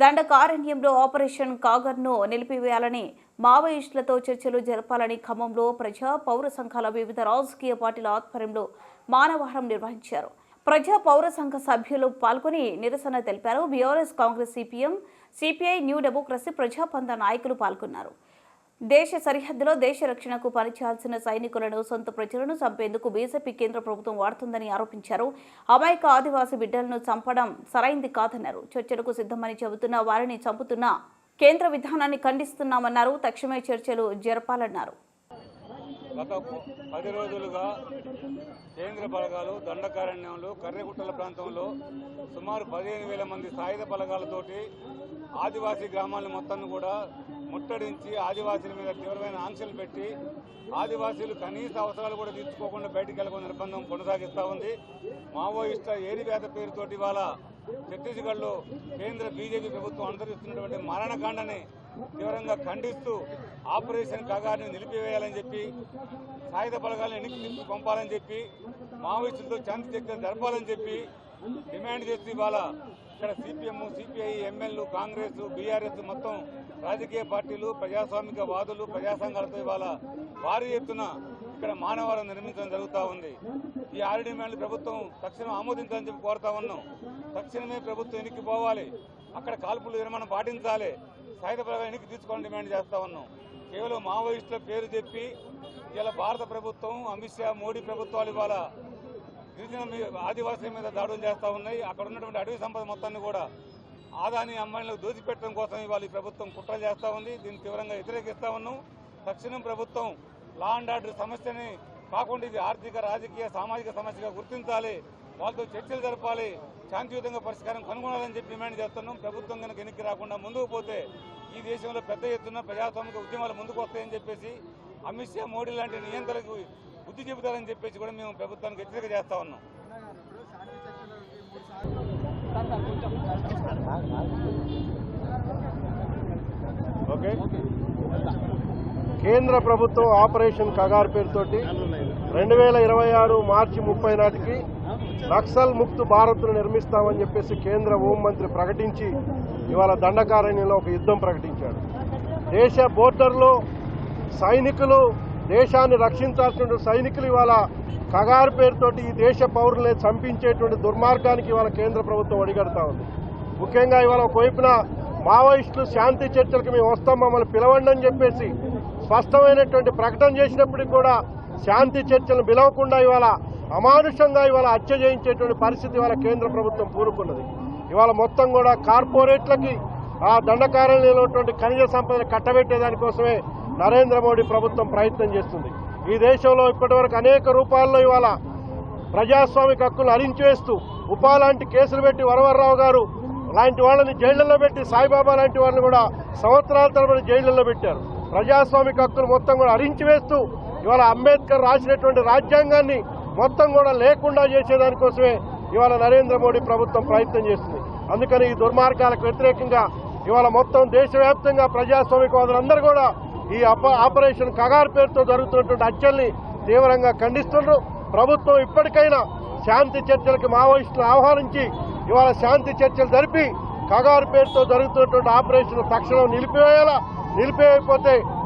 దండకారణ్యంలో operation కాగర్ను నిలిపివేయాలని మావోయిస్టులతో చర్చలు జరపాలని ఖమ్మంలో ప్రజా పౌర సంఘాల వివిధ రాజకీయ పార్టీల ఆధ్వర్యంలో మానవహారం నిర్వహించారు. ప్రజా పౌర సంఘ సభ్యులు పాల్గొని నిరసన తెలిపారు. BRS Congress CPM CPI New Democracy ప్రజాపంద నాయకులు పాల్గొన్నారు. దేశ సరిహద్దులో దేశ రక్షణకు పనిచేయాల్సిన సైనికులను సొంత ప్రజలను చంపేందుకు బీజేపీ కేంద్ర ప్రభుత్వం వాడుతుందని ఆరోపించారు. అమాయక ఆదివాసీ బిడ్డలను చంపడం సరైంది కాదన్నారు. చర్చలకు సిద్ధమని చెబుతున్న వారిని చంపుతున్న కేంద్ర విధానాన్ని ఖండిస్తున్నామన్నారు. తక్షణమే చర్చలు జరపాలన్నారు. గత పది రోజులుగా కేంద్ర బలగాలు దండకారణ్యంలో కర్రెగుట్టల ప్రాంతంలో సుమారు పదిహేను వేల మంది సాయుధ బలగాలతోటి ఆదివాసీ గ్రామాలను మొత్తం కూడా ముట్టడించి ఆదివాసీల మీద తీవ్రమైన ఆంక్షలు పెట్టి ఆదివాసీలు కనీస అవసరాలు కూడా తీర్చుకోకుండా బయటికి వెళ్ళకుండా నిర్బంధం కొనసాగిస్తూ ఉంది. మావోయిస్టుల ఏరివేత పేరుతోటి ఇవాళ ఛత్తీస్గఢ్లో కేంద్ర బీజేపీ ప్రభుత్వం అనుసరిస్తున్నటువంటి మరణకాండని తీవ్రంగా ఖండిస్తూ ఆపరేషన్ కగారిని నిలిపివేయాలని చెప్పి సాయుధ బలగాలను ఎన్నిక తీసుకు పంపాలని చెప్పి మావోయిస్టులతో శాంతి చర్చలు జరపాలని చెప్పి డిమాండ్ చేస్తూ ఇవాళ ఇక్కడ సిపిఎం సిపిఐ ఎమ్మెల్యేలు కాంగ్రెస్ బీఆర్ఎస్ మొత్తం రాజకీయ పార్టీలు ప్రజాస్వామిక వాదులు ప్రజాసంఘాలతో ఇవాళ భారీ ఎత్తున ఇక్కడ మానవాళం నిర్మించడం జరుగుతూ ఉంది. ఈ ఆరు డిమాండ్లు ప్రభుత్వం తక్షణం ఆమోదించాలని చెప్పి కోరుతా ఉన్నాం. తక్షణమే ప్రభుత్వం ఎన్నికి పోవాలి. అక్కడ కాల్పులు విరమణ పాటించాలి. సాయుధ బలగాలు ఎన్నిక తీసుకోవాలని డిమాండ్ చేస్తా ఉన్నాం. కేవలం మావోయిస్టుల పేరు చెప్పి ఇలా భారత ప్రభుత్వం అమిత్ షా మోడీ ప్రభుత్వాలు ఇవాళ గిరిజన మీ- ఆదివాసీల మీద దాడులు చేస్తూ ఉన్నాయి. అక్కడ ఉన్నటువంటి అడవి సంపద మొత్తాన్ని కూడా ఆదాని అమ్మాయిలకు దోచిపెట్టడం కోసం ఇవాళ ఈ ప్రభుత్వం కుట్రలు చేస్తూ ఉంది. దీన్ని తీవ్రంగా వ్యతిరేకిస్తా ఉన్నాం. తక్షణం ప్రభుత్వం లా అండ్ ఆర్డర్ సమస్యని కాకుండా ఇది ఆర్థిక రాజకీయ సామాజిక సమస్యగా గుర్తించాలి. వాళ్ళతో చర్చలు జరపాలి. శాంతియుతంగా పరిష్కారం కనుగొనాలని చెప్పి డిమాండ్ చేస్తున్నాం. ప్రభుత్వం కనుక వెనక్కి రాకుండా ముందుకు పోతే ఈ దేశంలో పెద్ద ఎత్తున ప్రజాస్వామిక ఉద్యమాలు ముందుకు వస్తాయని చెప్పేసి అమిత్ షా మోడీ లాంటి నియంత్రణకు బుద్ధి చెబుతారని చెప్పేసి కూడా మేము ప్రభుత్వానికి హెచ్చరిక చేస్తా ఉన్నాం. ఓకే. కేంద్ర ప్రభుత్వం ఆపరేషన్ కగార్ పేరుతోటి రెండు వేల ఇరవై ఆరు మార్చి ముప్పై నాటికి నక్సల్ ముక్త్ భారత్ను నిర్మిస్తామని చెప్పేసి కేంద్ర హోంమంత్రి ప్రకటించి ఇవాళ దండకారణ్యంలో ఒక యుద్ధం ప్రకటించాడు. దేశ బోర్డర్లో సైనికులు దేశాన్ని రక్షించాల్సిన సైనికులు ఇవాళ కగారు పేరుతోటి ఈ దేశ పౌరులనే చంపించేటువంటి దుర్మార్గానికి ఇవాళ కేంద్ర ప్రభుత్వం అడిగడతా ఉంది. ముఖ్యంగా ఇవాళ ఒకవైపున మావోయిస్టులు శాంతి చర్చలకు మేము వస్తాం మమ్మల్ని పిలవండి అని చెప్పేసి స్పష్టమైనటువంటి ప్రకటన చేసినప్పటికీ కూడా శాంతి చర్చలు పిలవకుండా ఇవాళ అమానుషంగా ఇవాళ హత్య చేయించేటువంటి పరిస్థితి ఇవాళ కేంద్ర ప్రభుత్వం పూనుకున్నది. ఇవాళ మొత్తం కూడా కార్పొరేట్లకి ఆ దండకారణ్యంలోటువంటి ఖనిజ సంపదను కట్టబెట్టే దానికోసమే నరేంద్ర మోడీ ప్రభుత్వం ప్రయత్నం చేస్తుంది. ఈ దేశంలో ఇప్పటివరకు అనేక రూపాల్లో ఇవాళ ప్రజాస్వామిక హక్కులు హరించివేస్తూ ఉపా లాంటి కేసులు పెట్టి వరవరరావు గారు లాంటి వాళ్ళని జైళ్ళలో పెట్టి సాయిబాబా లాంటి వాళ్ళని కూడా సంవత్సరాల తరబడి జైళ్ళలో పెట్టారు. ప్రజాస్వామిక హక్కులు మొత్తం కూడా అరించివేస్తూ ఇవాళ అంబేద్కర్ రాసినటువంటి రాజ్యాంగాన్ని మొత్తం కూడా లేకుండా చేసేదానికోసమే ఇవాళ నరేంద్ర మోడీ ప్రభుత్వం ప్రయత్నం చేస్తుంది. అందుకని ఈ దుర్మార్గాలకు వ్యతిరేకంగా ఇవాళ మొత్తం దేశవ్యాప్తంగా ప్రజాస్వామికవాదులందరూ కూడా ఈ అప- ఆపరేషన్ కగార్ పేరుతో జరుగుతున్నటువంటి హత్యల్ని తీవ్రంగా ఖండిస్తున్నారు ప్రభుత్వం ఇప్పటికైనా శాంతి చర్చలకు మావోయిస్టులు ఆహ్వానించి ఇవాళ శాంతి చర్చలు జరిపి కగారు పేరుతో జరుగుతున్నటువంటి ఆపరేషన్ తక్షణం నిలిపివేయాలా? నిలిపివేయకపోతే